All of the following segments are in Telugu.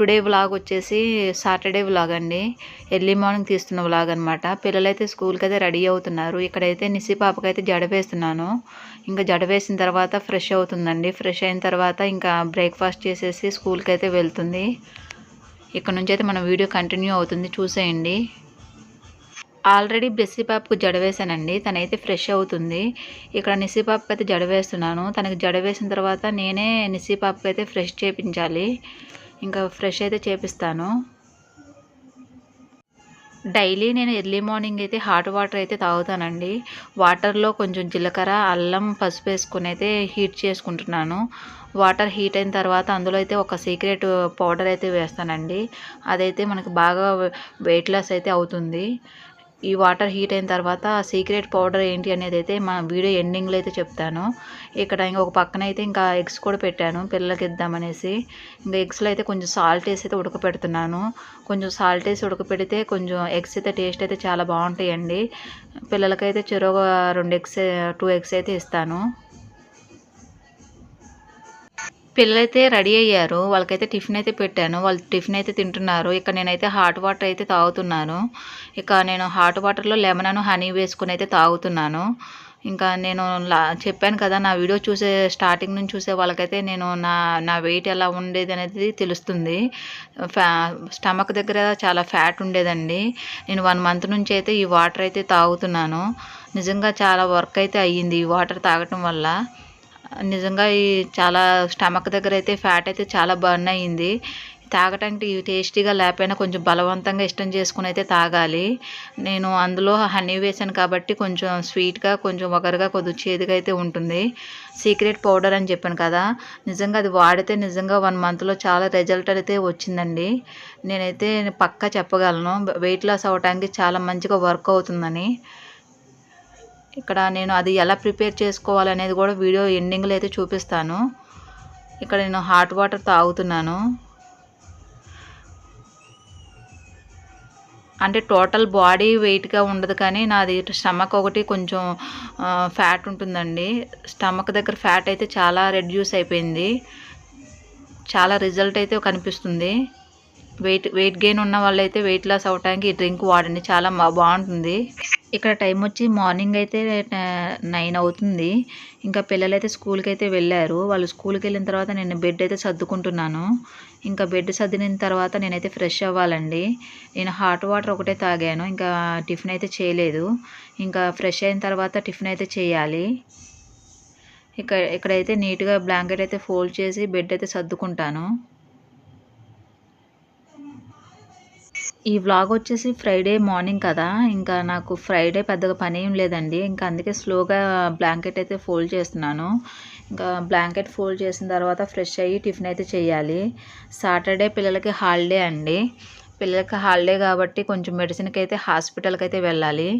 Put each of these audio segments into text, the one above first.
టుడే వ్లాగ్ వచ్చేసి సాటర్డే వ్లాగ్ అండి. ఎర్లీ మార్నింగ్ తీస్తున్న వ్లాగ్ అనమాట పిల్లలైతే స్కూల్కి అయితే రెడీ అవుతున్నారు. ఇక్కడైతే నిసి పాపకైతే జడ వేస్తున్నాను. ఇంకా జడ వేసిన తర్వాత ఫ్రెష్ అవుతుందండి. ఫ్రెష్ అయిన తర్వాత ఇంకా బ్రేక్ఫాస్ట్ చేసేసి స్కూల్కి అయితే వెళ్తుంది. ఇక్కడ నుంచి అయితే మన వీడియో కంటిన్యూ అవుతుంది. చూసేయండి. ఆల్రెడీ బెస్సీ పాపకు జడ వేసానండి తనైతే ఫ్రెష్ అవుతుంది. ఇక్కడ నిస్సీ అయితే జడ వేస్తున్నాను. తనకి జడ వేసిన తర్వాత నేనే నిస్సీ అయితే ఫ్రెష్ చేపించాలి. ఇంకా ఫ్రెష్ అయితే చేపిస్తాను. డైలీ నేను ఎర్లీ మార్నింగ్ అయితే హాట్ వాటర్ అయితే తాగుతానండి. వాటర్లో కొంచెం జీలకర్ర అల్లం పసుపు వేసుకుని అయితే హీట్ చేసుకుంటున్నాను. వాటర్ హీట్ అయిన తర్వాత అందులో అయితే ఒక సీక్రెట్ పౌడర్ అయితే వేస్తానండి. అదైతే మనకు బాగా వెయిట్ లాస్ అయితే అవుతుంది. ఈ వాటర్ హీట్ అయిన తర్వాత సీక్రెట్ పౌడర్ ఏంటి అనేది అయితే మా వీడియో ఎండింగ్లో అయితే చెప్తాను. ఇక్కడ ఇంకా ఒక పక్కన అయితే ఇంకా ఎగ్స్ కూడా పెట్టాను పిల్లలకి ఇద్దామనేసి ఇంకా ఎగ్స్లో అయితే కొంచెం సాల్ట్ వేసి అయితే ఉడకపెడుతున్నాను. కొంచెం సాల్ట్ వేసి ఉడకపెడితే కొంచెం ఎగ్స్ అయితే టేస్ట్ అయితే చాలా బాగుంటాయండి. పిల్లలకైతే చెరువు రెండు ఎగ్స్ టూ ఎగ్స్ అయితే ఇస్తాను. పిల్లలైతే రెడీ అయ్యారు. వాళ్ళకైతే టిఫిన్ అయితే పెట్టాను. వాళ్ళు టిఫిన్ అయితే తింటున్నారు. ఇక నేనైతే హాట్ వాటర్ అయితే తాగుతున్నాను. ఇక నేను హాట్ వాటర్లో లెమన్ హనీ వేసుకుని అయితే తాగుతున్నాను. ఇంకా నేను లా చెప్పాను కదా నా వీడియో చూసే స్టార్టింగ్ నుంచి చూసే వాళ్ళకైతే నేను నా నా వెయిట్ ఎలా ఉండేది అనేది తెలుస్తుంది. ఫ్యా స్టమక్ దగ్గర చాలా ఫ్యాట్ ఉండేదండి. నేను వన్ మంత్ నుంచి అయితే ఈ వాటర్ అయితే తాగుతున్నాను. నిజంగా చాలా వర్క్ అయితే అయ్యింది ఈ వాటర్ తాగటం వల్ల. నిజంగా ఈ చాలా స్టమక్ దగ్గర అయితే ఫ్యాట్ అయితే చాలా బర్న్ అయ్యింది. తాగటానికి టేస్టీగా లేకపోయినా కొంచెం బలవంతంగా ఇష్టం చేసుకుని అయితే తాగాలి. నేను అందులో హనీ వేసాను కాబట్టి కొంచెం స్వీట్గా కొంచెం ఒకరుగా కొద్ది చేదుగా అయితే ఉంటుంది. సీక్రెట్ పౌడర్ అని చెప్పాను కదా నిజంగా అది వాడితే నిజంగా వన్ మంత్లో చాలా రిజల్ట్ అయితే వచ్చిందండి. నేనైతే పక్కా చెప్పగలను వెయిట్ లాస్ అవ్వడానికి చాలా మంచిగా వర్క్ అవుతుందని. ఇక్కడ నేను అది ఎలా ప్రిపేర్ చేసుకోవాలనేది కూడా వీడియో ఎండింగ్లో అయితే చూపిస్తాను. ఇక్కడ నేను హాట్ వాటర్ తాగుతున్నాను. అంటే టోటల్ బాడీ వెయిట్గా ఉండదు కానీ నాది స్టమక్ ఒకటి కొంచెం ఫ్యాట్ ఉంటుందండి. స్టమక్ దగ్గర ఫ్యాట్ అయితే చాలా రెడ్యూస్ అయిపోయింది. చాలా రిజల్ట్ అయితే కనిపిస్తుంది. వెయిట్ వెయిట్ గెయిన్ ఉన్న వాళ్ళైతే వెయిట్ లాస్ అవ్వడానికి ఈ డ్రింక్ వాడండి. చాలా బాగుంటుంది. ఇక్కడ టైం వచ్చి మార్నింగ్ అయితే నైన్ అవుతుంది. ఇంకా పిల్లలైతే స్కూల్కి అయితే వెళ్ళారు. వాళ్ళు స్కూల్కి వెళ్ళిన తర్వాత నేను బెడ్ అయితే సర్దుకుంటున్నాను. ఇంకా బెడ్ సర్దిన తర్వాత నేనైతే ఫ్రెష్ అవ్వాలండి. నేను హాట్ వాటర్ ఒకటే తాగాను. ఇంకా టిఫిన్ అయితే చేయలేదు. ఇంకా ఫ్రెష్ అయిన తర్వాత టిఫిన్ అయితే చేయాలి. ఇక్కడ ఇక్కడైతే నీట్గా బ్లాంకెట్ అయితే ఫోల్డ్ చేసి బెడ్ అయితే సర్దుకుంటాను. ఈ వ్లాగ్ వచ్చేసి ఫ్రైడే మార్నింగ్ కదా. ఇంకా నాకు ఫ్రైడే పెద్దగా పని ఏం లేదండి. ఇంకా అందుకే స్లోగా బ్లాంకెట్ అయితే ఫోల్డ్ చేస్తున్నాను. ఇంకా బ్లాంకెట్ ఫోల్డ్ చేసిన తర్వాత ఫ్రెష్ అయ్యి టిఫిన్ అయితే చేయాలి. సాటర్డే పిల్లలకి హాలిడే అండి. పిల్లలకి హాలిడే కాబట్టి కొంచెం మెడిసిన్కి అయితే హాస్పిటల్కి అయితే వెళ్ళాలి.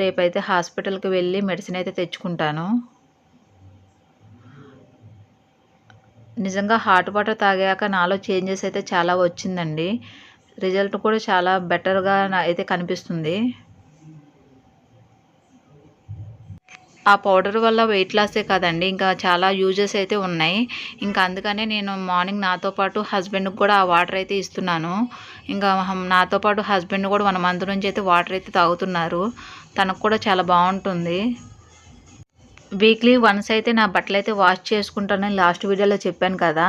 రేపైతే హాస్పిటల్కి వెళ్ళి మెడిసిన్ అయితే తెచ్చుకుంటాను. నిజంగా హాట్ వాటర్ తాగాక నాలో చేంజెస్ అయితే చాలా వచ్చిందండి. రిజల్ట్ కూడా చాలా బెటర్గా అయితే కనిపిస్తుంది. ఆ పౌడర్ వల్ల వెయిట్ లాసే కాదండి. ఇంకా చాలా యూజెస్ అయితే ఉన్నాయి. ఇంకా అందుకనే నేను మార్నింగ్ నాతో పాటు హస్బెండ్కి కూడా ఆ వాటర్ అయితే ఇస్తున్నాను. ఇంకా నాతో పాటు హస్బెండ్ కూడా వన్ మంత్ నుంచి అయితే వాటర్ అయితే తాగుతున్నారు. తనకు కూడా చాలా బాగుంటుంది. వీక్లీ వన్స్ అయితే నా బట్టలు అయితే వాష్ చేసుకుంటానని లాస్ట్ వీడియోలో చెప్పాను కదా.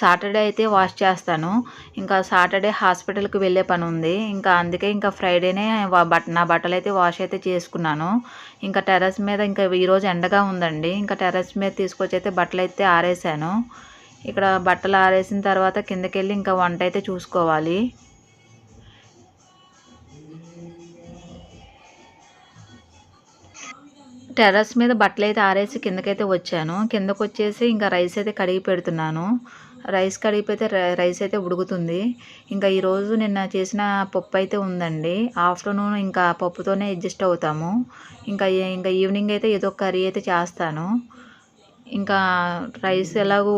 సాటర్డే అయితే వాష్ చేస్తాను. ఇంకా సాటర్డే హాస్పిటల్కి వెళ్ళే పని ఉంది. ఇంకా అందుకే ఇంకా ఫ్రైడేనే బట్ నా బట్టలు అయితే వాష్ అయితే చేసుకున్నాను. ఇంకా టెర్రస్ మీద ఇంకా ఈరోజు ఎండగా ఉందండి. ఇంకా టెర్రస్ మీద తీసుకొచ్చి అయితే బట్టలు అయితే ఆరేసాను. ఇక్కడ బట్టలు ఆరేసిన తర్వాత కిందకెళ్ళి ఇంకా వంట అయితే చూసుకోవాలి. టెర్రస్ మీద బట్టలు అయితే ఆరేసి కిందకైతే వచ్చాను. కిందకు వచ్చేసి ఇంకా రైస్ అయితే కడిగి పెడుతున్నాను. రైస్ కడిగిపోతే రైస్ అయితే ఉడుకుతుంది. ఇంకా ఈరోజు నిన్న చేసిన పప్పు అయితే ఉందండి. ఆఫ్టర్నూన్ ఇంకా పప్పుతోనే అడ్జస్ట్ అవుతాము. ఇంకా ఇంకా ఈవినింగ్ అయితే ఏదో కర్రీ అయితే చేస్తాను. ఇంకా రైస్ ఎలాగో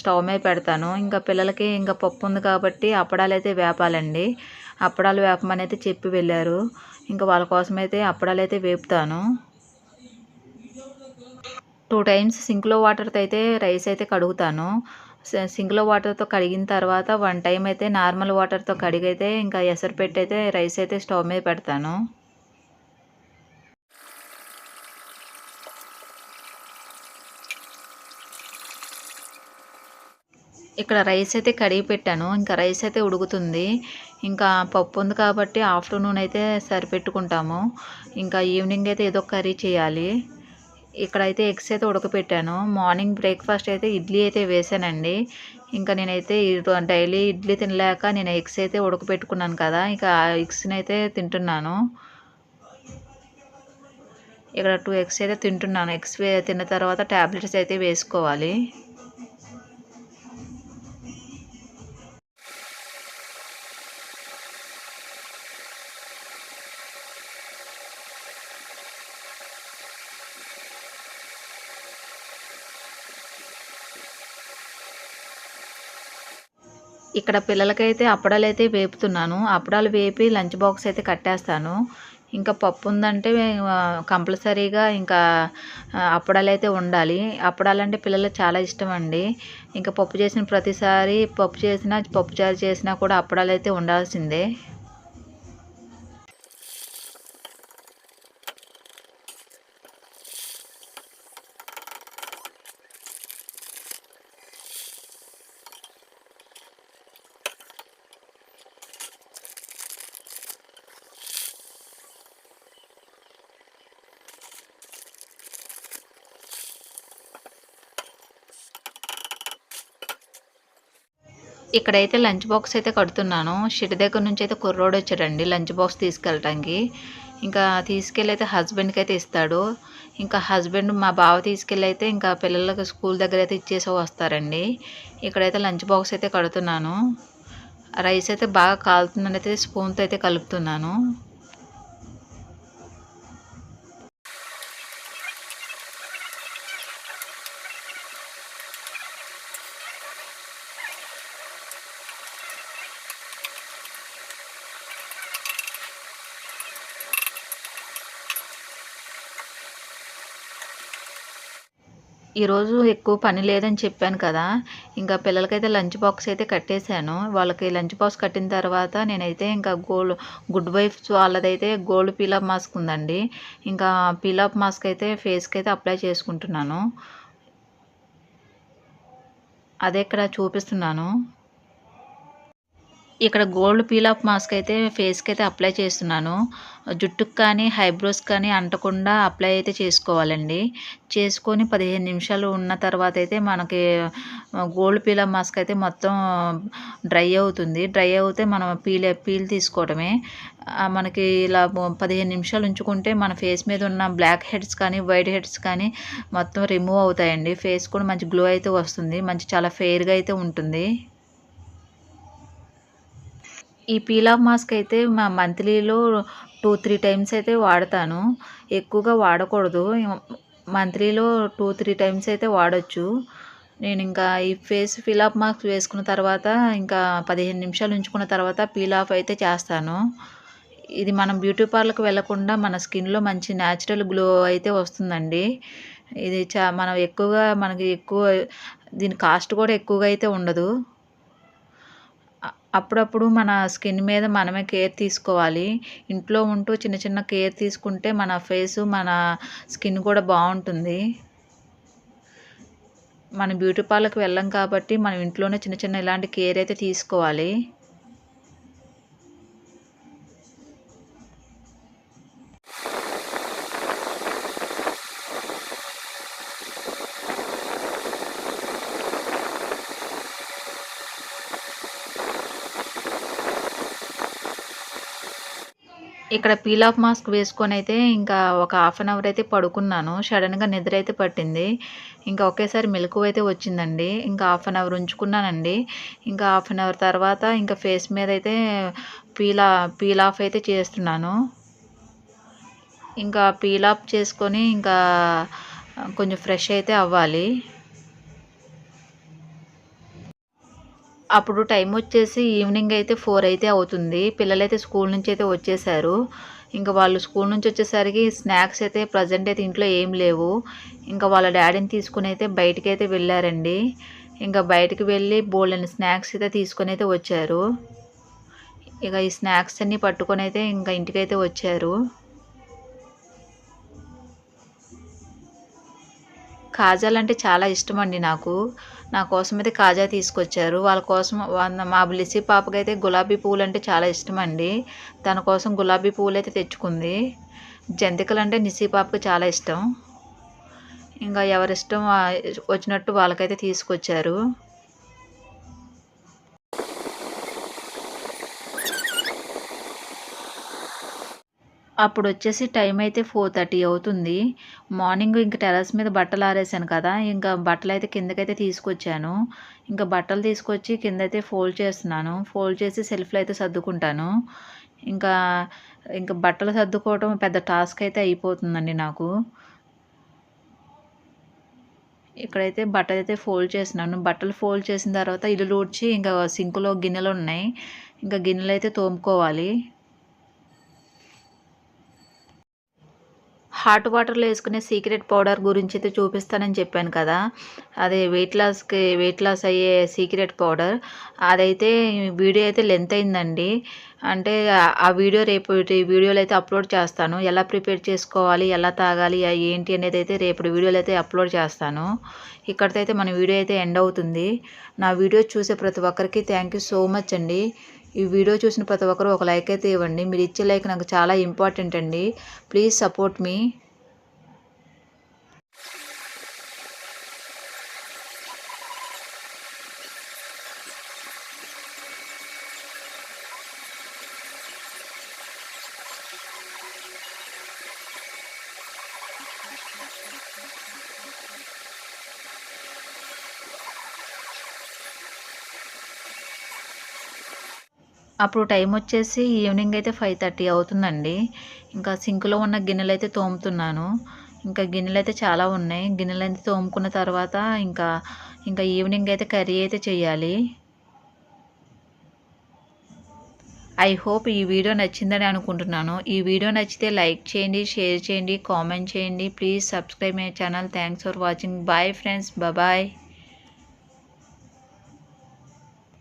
స్టవ్ మీద పెడతాను. ఇంకా పిల్లలకి ఇంకా పప్పు ఉంది కాబట్టి అప్పడాలు అయితే వేపాలండి. అప్పడాలు వేపమని అయితే చెప్పి వెళ్ళారు. ఇంకా వాళ్ళ కోసం అయితే అప్పడాలు అయితే వేపుతాను. టూ టైమ్స్ సింక్లో వాటర్తో అయితే రైస్ అయితే కడుగుతాను. సింక్లో వాటర్తో కడిగిన తర్వాత వన్ టైం అయితే నార్మల్ వాటర్తో కడిగైతే ఇంకా ఎసరు పెట్టి అయితే రైస్ అయితే స్టవ్ మీద పెడతాను. ఇక్కడ రైస్ అయితే కడిగి పెట్టాను. ఇంకా రైస్ అయితే ఉడుకుతుంది. ఇంకా పప్పు ఉంది కాబట్టి ఆఫ్టర్నూన్ అయితే సరిపెట్టుకుంటాము. ఇంకా ఈవినింగ్ అయితే ఏదో ఒక కర్రీ చేయాలి. ఇక్కడైతే ఎగ్స్ అయితే ఉడకపెట్టాను. మార్నింగ్ బ్రేక్ఫాస్ట్ అయితే ఇడ్లీ అయితే వేసానండి. ఇంకా నేనైతే డైలీ ఇడ్లీ తినలేక నేను ఎగ్స్ అయితే ఉడకపెట్టుకున్నాను కదా ఇంకా ఆ ఎగ్స్ని అయితే తింటున్నాను. ఇక్కడ టూ ఎగ్స్ అయితే తింటున్నాను. ఎగ్స్ వే- తిన్న తర్వాత ట్యాబ్లెట్స్ అయితే వేసుకోవాలి. ఇక్కడ పిల్లలకైతే అప్పడాలు అయితే వేపుతున్నాను. అప్పడాలు వేపి లంచ్ బాక్స్ అయితే కట్టేస్తాను. ఇంకా పప్పు ఉందంటే కంపల్సరీగా ఇంకా అప్పడాలు అయితే ఉండాలి. అప్పడాలు అంటే పిల్లలకు చాలా ఇష్టం అండి ఇంకా పప్పు చేసిన ప్రతిసారి పప్పు చేసినా పప్పు చారు చేసినా కూడా అప్పడాలు అయితే ఉండాల్సిందే. ఇక్కడైతే లంచ్ బాక్స్ అయితే కడుతున్నాను. షిట్ దగ్గర నుంచి అయితే కుర్రోడు వచ్చాడండి లంచ్ బాక్స్ తీసుకెళ్ళటానికి. ఇంకా తీసుకెళ్ళి అయితే హస్బెండ్కి అయితే ఇస్తాడు. ఇంకా హస్బెండ్ మా బావ తీసుకెళ్ళి అయితే ఇంకా పిల్లలకి స్కూల్ దగ్గర అయితే ఇచ్చేసి వస్తారండి. ఇక్కడైతే లంచ్ బాక్స్ అయితే కడుతున్నాను. రైస్ అయితే బాగా కాలుతుందని అయితే స్పూన్తో అయితే కలుపుతున్నాను. ఈరోజు ఎక్కువ పని లేదని చెప్పాను కదా ఇంకా పిల్లలకైతే లంచ్ బాక్స్ అయితే కట్టేశాను. వాళ్ళకి లంచ్ బాక్స్ కట్టిన తర్వాత నేనైతే ఇంకా గోల్డ్ గుడ్ వైఫ్ వాళ్ళదైతే గోల్డ్ పీలప్ మాస్క్ ఉందండి. ఇంకా పీలప్ మాస్క్ అయితే ఫేస్కి అయితే అప్లై చేసుకుంటున్నాను. అదే ఇక్కడ చూపిస్తున్నాను. ఇక్కడ గోల్డ్ పీల్ ఆఫ్ మాస్క్ అయితే ఫేస్కి అయితే అప్లై చేస్తున్నాను. జుట్టుకు కానీ హైబ్రోస్ కానీ అంటకుండా అప్లై అయితే చేసుకోవాలండి. చేసుకొని పదిహేను నిమిషాలు ఉన్న తర్వాత అయితే మనకి గోల్డ్ పీల్ ఆఫ్ మాస్క్ అయితే మొత్తం డ్రై అవుతుంది. డ్రై అవుతే మనం పీల్ పీల్ తీసుకోవడమే. మనకి ఇలా పదిహేను నిమిషాలు ఉంచుకుంటే మన ఫేస్ మీద ఉన్న బ్లాక్ హెడ్స్ కానీ వైట్ హెడ్స్ కానీ మొత్తం రిమూవ్ అవుతాయండి. ఫేస్ కూడా మంచి గ్లో అయితే వస్తుంది. మంచి చాలా ఫెయిర్గా అయితే ఉంటుంది. ఈ పీలాఫ్ మాస్క్ అయితే మా మంత్లీలో టూ త్రీ టైమ్స్ అయితే వాడతాను. ఎక్కువగా వాడకూడదు. మంత్లీలో టూ త్రీ టైమ్స్ అయితే వాడచ్చు. నేను ఇంకా ఈ ఫేస్ పీలాఫ్ ఆఫ్ మాస్క్ వేసుకున్న తర్వాత ఇంకా పదిహేను నిమిషాలు ఉంచుకున్న తర్వాత పీలాఫ్ అయితే చేస్తాను. ఇది మనం బ్యూటీ పార్లర్కి వెళ్ళకుండా మన స్కిన్లో మంచి న్యాచురల్ గ్లో అయితే వస్తుందండి. ఇది చా మనం ఎక్కువగా మనకి ఎక్కువ దీని కాస్ట్ కూడా ఎక్కువగా అయితే ఉండదు. అప్పుడప్పుడు మన స్కిన్ మీద మనమే కేర్ తీసుకోవాలి. ఇంట్లో ఉంటూ చిన్న చిన్న కేర్ తీసుకుంటే మన ఫేస్ మన స్కిన్ కూడా బాగుంటుంది. మన బ్యూటీ పార్లర్కి వెళ్ళం కాబట్టి మనం ఇంట్లోనే చిన్న చిన్న ఇలాంటి కేర్ అయితే తీసుకోవాలి. ఇక్కడ పీల్ ఆఫ్ మాస్క్ వేసుకొని అయితే ఇంకా ఒక హాఫ్ అన్ అవర్ అయితే పడుకున్నాను. సడన్గా నిద్ర అయితే పట్టింది. ఇంకా ఒకేసారి మెలకువ అయితే వచ్చిందండి. ఇంకా హాఫ్ అన్ అవర్ ఉంచుకున్నానండి. ఇంకా హాఫ్ అన్ అవర్ తర్వాత ఇంకా ఫేస్ మీద అయితే పీల్ పీల్ ఆఫ్ అయితే చేస్తున్నాను. ఇంకా పీల్ ఆఫ్ చేసుకొని ఇంకా కొంచెం ఫ్రెష్ అయితే అవ్వాలి. అప్పుడు టైం వచ్చేసి ఈవినింగ్ అయితే ఫోర్ అయితే అవుతుంది. పిల్లలైతే స్కూల్ నుంచి అయితే వచ్చేసారు. ఇంకా వాళ్ళు స్కూల్ నుంచి వచ్చేసరికి స్నాక్స్ అయితే ప్రజెంట్ అయితే ఇంట్లో ఏం లేవు. ఇంకా వాళ్ళ డాడీని తీసుకుని అయితే బయటికి అయితే వెళ్ళారండి. ఇంకా బయటికి వెళ్ళి బోల్డెన్ స్నాక్స్ అయితే తీసుకొని అయితే వచ్చారు. ఇక ఈ స్నాక్స్ అన్నీ పట్టుకొని అయితే ఇంకా ఇంటికైతే వచ్చారు. కాజాలంటే చాలా ఇష్టం అండి నాకు. నా కోసం అయితే కాజా తీసుకొచ్చారు. వాళ్ళ కోసం మా బ్లిసి పాపకైతే గులాబీ పువ్వులు అంటే చాలా ఇష్టం అండి తన కోసం గులాబీ పువ్వులు అయితే తెచ్చుకుంది. జంతికలు అంటే నిసి పాపకు చాలా ఇష్టం. ఇంకా ఎవరిష్టం వచ్చినట్టు వాళ్ళకైతే తీసుకొచ్చారు. అప్పుడు వచ్చేసి టైం అయితే ఫోర్ థర్టీ అవుతుంది. మార్నింగ్ ఇంకా టెర్రస్ మీద బట్టలు ఆరేసాను కదా ఇంకా బట్టలు అయితే కిందకైతే తీసుకొచ్చాను. ఇంకా బట్టలు తీసుకొచ్చి కింద అయితే ఫోల్డ్ చేస్తున్నాను. ఫోల్డ్ చేసి సెల్ఫ్లో అయితే సర్దుకుంటాను. ఇంకా ఇంకా బట్టలు సర్దుకోవడం పెద్ద టాస్క్ అయితే అయిపోతుందండి నాకు. ఇక్కడైతే బట్టలు అయితే ఫోల్డ్ చేస్తున్నాను. బట్టలు ఫోల్డ్ చేసిన తర్వాత ఇల్లు ఊడ్చి ఇంకా సింకులో గిన్నెలు ఉన్నాయి ఇంకా గిన్నెలు అయితే తోముకోవాలి. హాట్ వాటర్లో వేసుకునే సీక్రెట్ పౌడర్ గురించి అయితే చూపిస్తానని చెప్పాను కదా. అదే వెయిట్ లాస్కి వెయిట్ లాస్ అయ్యే సీక్రెట్ పౌడర్. అదైతే వీడియో అయితే లెంత్ అయిందండి. అంటే ఆ- వీడియో రేపు వీడియోలు వీడియోలో అయితే అప్లోడ్ చేస్తాను. ఎలా ప్రిపేర్ చేసుకోవాలి ఎలా తాగాలి ఏంటి అనేది అయితే రేపు వీడియోలో అయితే అప్లోడ్ చేస్తాను. ఇక్కడితో అయితే మన వీడియో అయితే ఎండ్ అవుతుంది. నా వీడియో చూసే ప్రతి ఒక్కరికి థ్యాంక్ యూ సో మచ్ అండి. ఈ వీడియో చూసిన ప్రతి ఒక్కరు ఒక లైక్ అయితే ఇవ్వండి. మీరు ఇచ్చే లైక్ నాకు చాలా ఇంపార్టెంట్ అండి. ప్లీజ్ సపోర్ట్ మీ అప్పుడు టైం వచ్చేసి ఈవినింగ్ అయితే ఫైవ్ థర్టీ అవుతుందండి. ఇంకా సింక్లో ఉన్న గిన్నెలు అయితే తోముతున్నాను. ఇంకా గిన్నెలు అయితే చాలా ఉన్నాయి. గిన్నెలు అయితే తోముకున్న తర్వాత ఇంకా ఇంకా ఈవినింగ్ అయితే కర్రీ అయితే చేయాలి. ఐ హోప్ ఈ వీడియో నచ్చిందని అనుకుంటున్నాను. ఈ వీడియో నచ్చితే లైక్ చేయండి షేర్ చేయండి కామెంట్ చేయండి. Please subscribe my channel. Thanks for watching. Bye friends. Bye